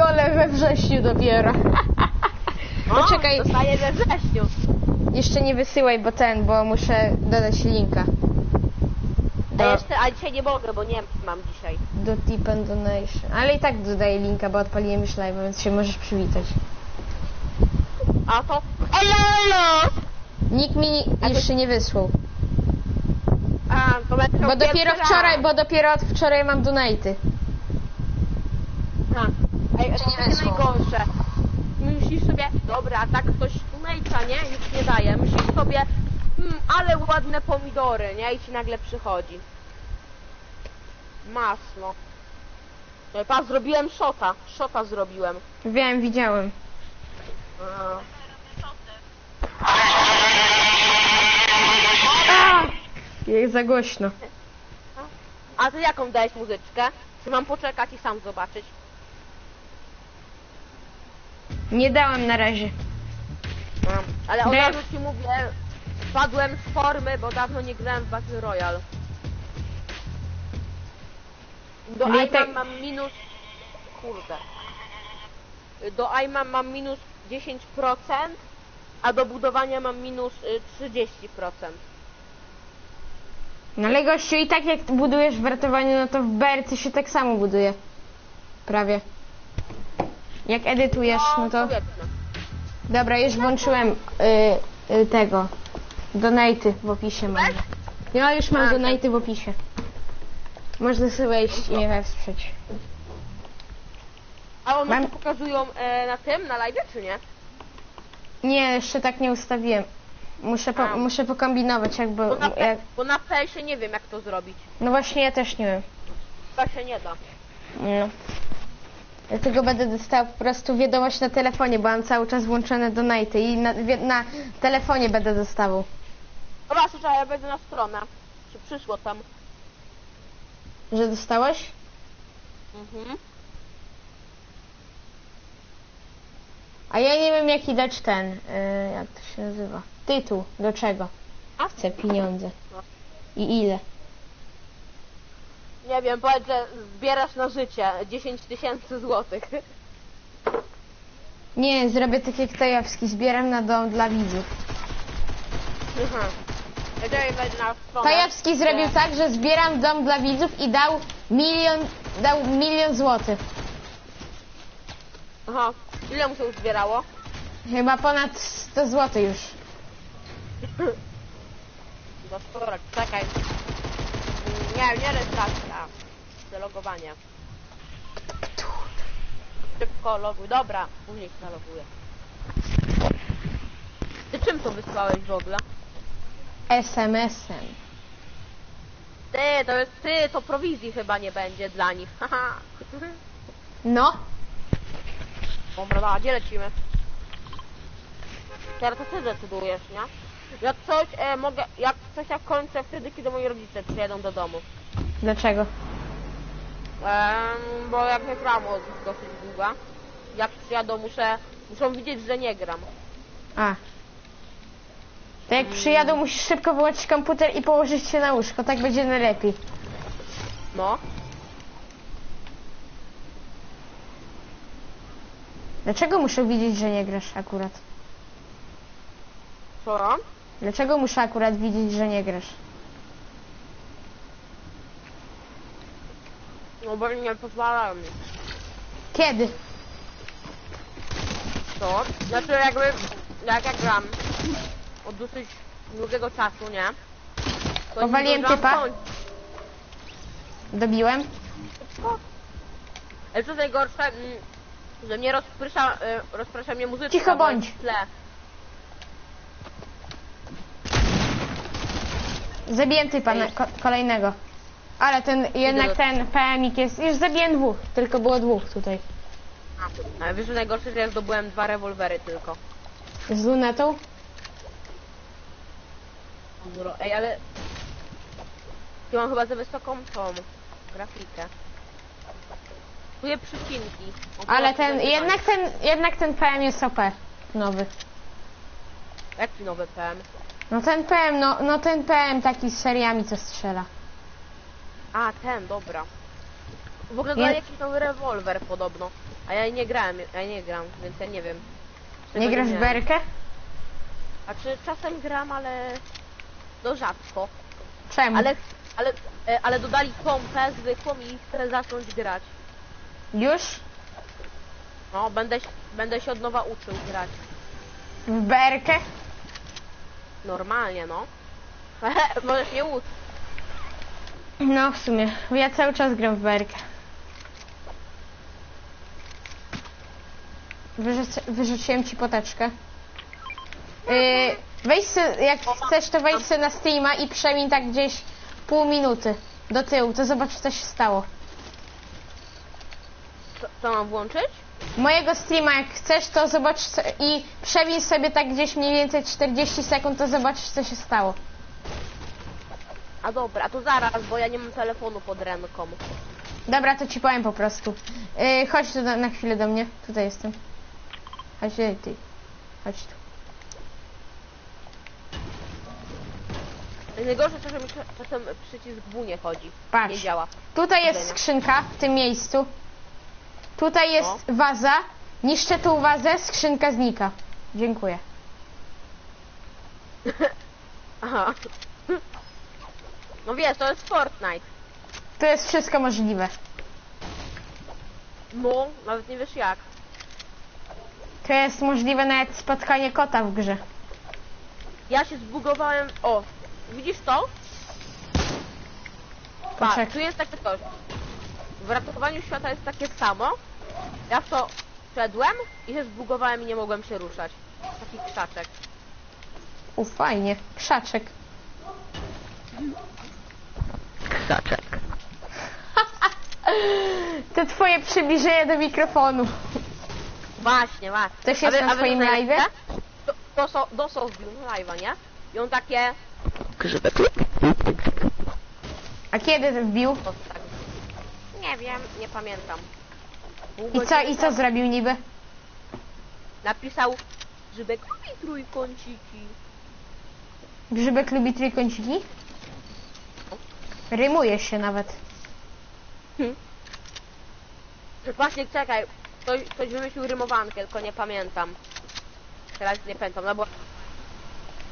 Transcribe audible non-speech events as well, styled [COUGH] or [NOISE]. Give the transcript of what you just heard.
szkole we wrześniu dopiero. [LAUGHS] Poczekaj. O, Dostaję we wrześniu. Jeszcze nie wysyłaj, bo ten, bo muszę dodać linka. A Do, jeszcze, a dzisiaj nie mogę, bo nie mam dzisiaj. do tip and donation. Ale i tak dodaję linka, bo odpaliłem już live, więc się możesz przywitać. A to... Elo, elo! Nikt mi ni- A jeszcze nie wysłał. A, to będę Bo dopiero wczoraj, bo dopiero od wczoraj mam donaty. A, Ej, Czy to nie takie najgorsze. Myślisz sobie, dobra, tak ktoś tunejca, nie? Już nie daje. Myślisz sobie, hmm, ale ładne pomidory, nie? I ci nagle przychodzi. Masno. No i pa, zrobiłem szota. Szota zrobiłem. Wiem, widziałem. A. Jest za głośno. A ty jaką dałeś muzyczkę? Czy mam poczekać i sam zobaczyć? Nie dałem na razie. Mam. Ale od razu ci mówię, spadłem z formy, bo dawno nie grałem w Battle Royale. Do Ale Aima tak- mam minus... Kurde. Do Aima mam minus 10%, a do budowania mam minus y, 30%. No ale gościu, i tak jak budujesz w ratowaniu, no to w BRC się tak samo buduje. Prawie. Jak edytujesz, no to... powiedzmy. Dobra, już włączyłem y, y, tego. Donaty w opisie mam. Ja już mam donaty w opisie. Można sobie wejść i mnie wesprzeć. A one Mam- to pokazują e, na tym, na live, czy nie? Nie, jeszcze tak nie ustawiłem. Muszę, po, A. muszę pokombinować jakby... Bo na, Jak, bo na PS nie wiem jak to zrobić. no właśnie ja też nie wiem. To się nie da. No. Dlatego będę dostała po prostu wiadomość na telefonie, bo mam cały czas włączone donaty i na, na telefonie będę dostawał. Dobra, słuchaj, ja wejdę na stronę. Czy przyszło tam? Że dostałeś? Mhm. A ja nie wiem jaki dać ten, y, jak to się nazywa, tytuł, do czego. A chcę pieniądze. I ile? Nie wiem, powiedz, że zbierasz na życie 10 tysięcy złotych. Nie, zrobię tak jak Tajowski, zbieram na dom dla widzów. Mhm. Na. Tajowski zrobił tak, że zbieram dom dla widzów i dał milion, dał milion złotych. Aha. Ile mu się uzbierało? Chyba ponad 100 złotych już. Wtorek, czekaj. Nie, nie rejestracja. Zalogowanie. Szybko loguj. Dobra, później się zaloguję. Ty czym to wysłałeś w ogóle? SMS-em. Ty, to jest ty, to prowizji chyba nie będzie dla nich. [LAUGHS] Haha. No, Dobra, dobra, gdzie lecimy? Teraz to ty decydujesz, nie? Jak coś, e, mogę, jak coś jak kończę wtedy, kiedy moi rodzice przyjadą do domu. dlaczego? Em, bo jak nie gram od dosyć długa. Jak przyjadą, muszę, muszą widzieć, że nie gram. A. To jak przyjadą, musisz szybko wyłączyć komputer i położyć się na łóżko, tak będzie najlepiej. No. Dlaczego muszę widzieć, że nie grasz akurat? Co? Dlaczego muszę akurat widzieć, że nie grasz? No bo nie pozwalają mi. Kiedy? Co? Znaczy jakby, jak ja gram od dosyć długiego czasu, nie? To Powaliłem typa? Dobiłem? Ale co najgorsze, mm, że mnie rozprysza, y, rozprasza mnie muzyczka. Cicho bądź. w tle. Zabiłem typa na, ko kolejnego. Ale ten, jednak ten PMik jest... Już zabiłem dwóch, tylko było dwóch tutaj. Ale wiesz, że najgorsze, że ja zdobyłem dwa rewolwery tylko. Z lunetą? Ej, ale... Tu mam chyba za wysoką tą grafikę. Czuję przycinki. Ale teraz ten, jednak ten, jednak ten PM jest OP. Nowy. Jaki nowy PM? No ten PM, no, no ten PM taki z seriami co strzela. A, ten, dobra. W ogóle Nie- jakiś nowy rewolwer podobno. A ja nie grałem, ja nie gram, więc ja nie wiem. Nie grasz w miałem. berkę? A czy czasem gram, ale... No rzadko. Czemu? Ale, ale, e, ale dodali pompę zwykłą i chcę zacząć grać. Już? No, będę, się- będę się od nowa uczył grać. W berkę? Normalnie, no. [LAUGHS] Możesz mnie uczyć. No w sumie, ja cały czas gram w berkę. Wyrzuc- wyrzuciłem ci poteczkę. Yy, wejdź se, jak chcesz to wejdź sobie na Steama i przemień tak gdzieś pół minuty do tyłu, to zobacz co się stało. Co, co mam włączyć? Mojego streama jak chcesz to zobacz i przemień sobie tak gdzieś mniej więcej 40 sekund, to zobaczysz co się stało. A dobra, to zaraz, bo ja nie mam telefonu pod ręką. Dobra, to ci powiem po prostu. Yy, chodź tu na, na chwilę do mnie. Tutaj jestem. Chodź tutaj, ty. Chodź tu. Najgorsze to, że mi cza- czasem przycisk W nie chodzi. Patrz. Nie działa. Tutaj jest Widzenia. skrzynka w tym miejscu. Tutaj jest waza. Niszczę tą wazę, skrzynka znika. Dziękuję. [LAUGHS] Aha. No wiesz, to jest Fortnite. To jest wszystko możliwe. No, nawet nie wiesz jak. To jest możliwe nawet spotkanie kota w grze. Ja się zbugowałem. O, widzisz to? Pa, Poczekaj. tu jest takie coś. W ratowaniu świata jest takie samo. Ja w to wszedłem i się zbugowałem i nie mogłem się ruszać. Taki krzaczek. U, fajnie. Krzaczek. Krzaczek. [LAUGHS] To twoje przybliżenie do mikrofonu. Właśnie, właśnie. Ktoś jest na to live'ie? To, to, są, to live'a, nie? I on takie... A kiedy wbił? To tak. Nie wiem, nie pamiętam. I co, i co zrobił niby? Napisał, Grzybek lubi trójkąciki. Grzybek lubi trójkąciki? Rymuje się nawet. Właśnie, czekaj. Ktoś, ktoś wymyślił rymowankę, tylko nie pamiętam. Teraz nie pamiętam, no bo